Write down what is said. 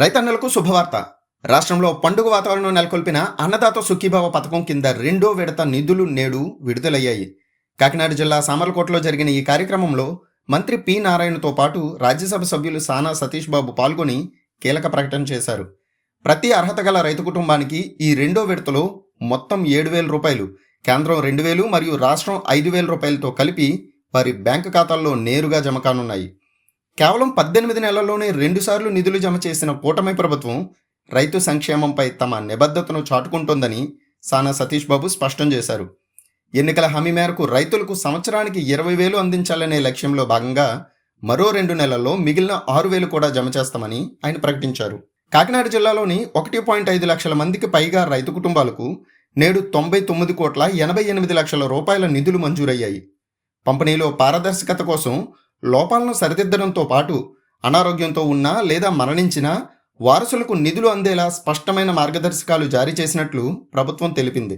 రైతన్నలకు శుభవార్త. రాష్ట్రంలో పండుగ వాతావరణం నెలకొల్పిన అన్నదాత సుఖీభావ పథకం కింద రెండో విడత నిధులు నేడు విడుదలయ్యాయి. కాకినాడ జిల్లా సామర్లకోటలో జరిగిన ఈ కార్యక్రమంలో మంత్రి పి నారాయణతో పాటు రాజ్యసభ సభ్యులు సానా సతీష్ బాబు పాల్గొని కీలక ప్రకటన చేశారు. ప్రతి అర్హత గల రైతు కుటుంబానికి ఈ రెండో విడతలో మొత్తం ఏడు వేల రూపాయలు కేంద్రం రెండు వేలు మరియు రాష్ట్రం ఐదు వేల రూపాయలతో కలిపి వారి బ్యాంకు ఖాతాల్లో నేరుగా జమ కానున్నాయి. కేవలం పద్దెనిమిది నెలల్లోనే రెండుసార్లు నిధులు జమ చేసిన కూటమి ప్రభుత్వం రైతు సంక్షేమంపై తమ నిబద్ధతను చాటుకుంటోందని సానా సతీష్ బాబు స్పష్టం చేశారు. ఎన్నికల హామీ మేరకు రైతులకు సంవత్సరానికి ఇరవై వేలు అందించాలనే లక్ష్యంలో భాగంగా మరో రెండు నెలల్లో మిగిలిన ఆరు వేలు కూడా జమ చేస్తామని ఆయన ప్రకటించారు. కాకినాడ జిల్లాలోని ఒకటి పాయింట్ ఐదు లక్షల మందికి పైగా రైతు కుటుంబాలకు నేడు తొంభై తొమ్మిది కోట్ల ఎనభై ఎనిమిది లక్షల రూపాయల నిధులు మంజూరయ్యాయి. పంపిణీలో పారదర్శకత కోసం లోపాలను సరిదిద్దడంతో పాటు అనారోగ్యంతో ఉన్నా లేదా మరణించినా వారసులకు నిధులు అందేలా స్పష్టమైన మార్గదర్శకాలు జారీ చేసినట్లు ప్రభుత్వం తెలిపింది.